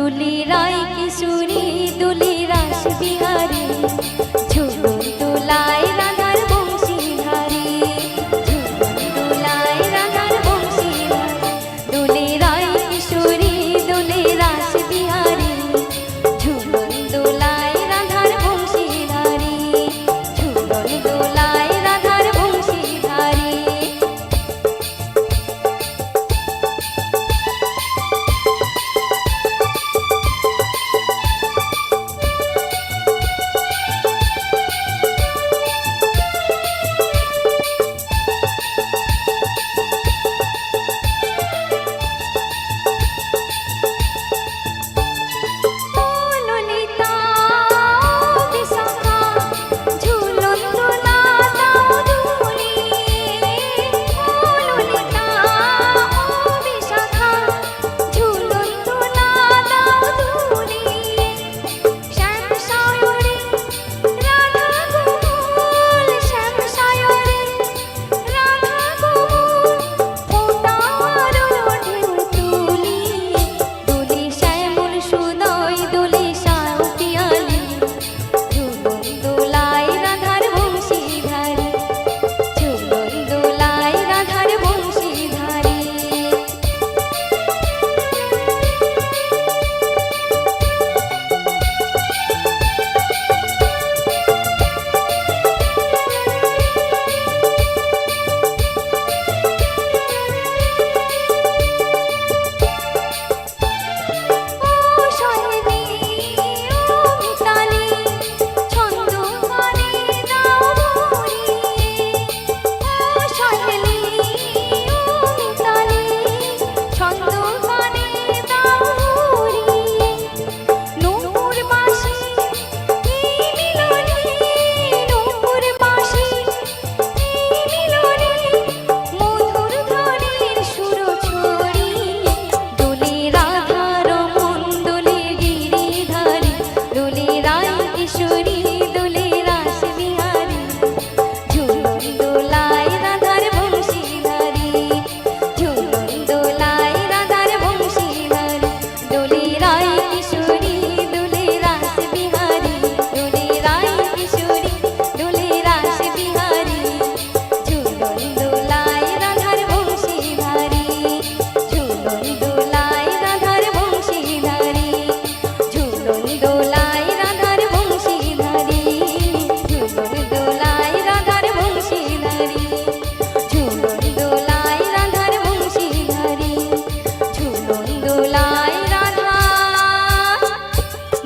দুলি রায় কিশোরী দুলি রাস বিহারী। ঝুলন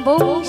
Boa.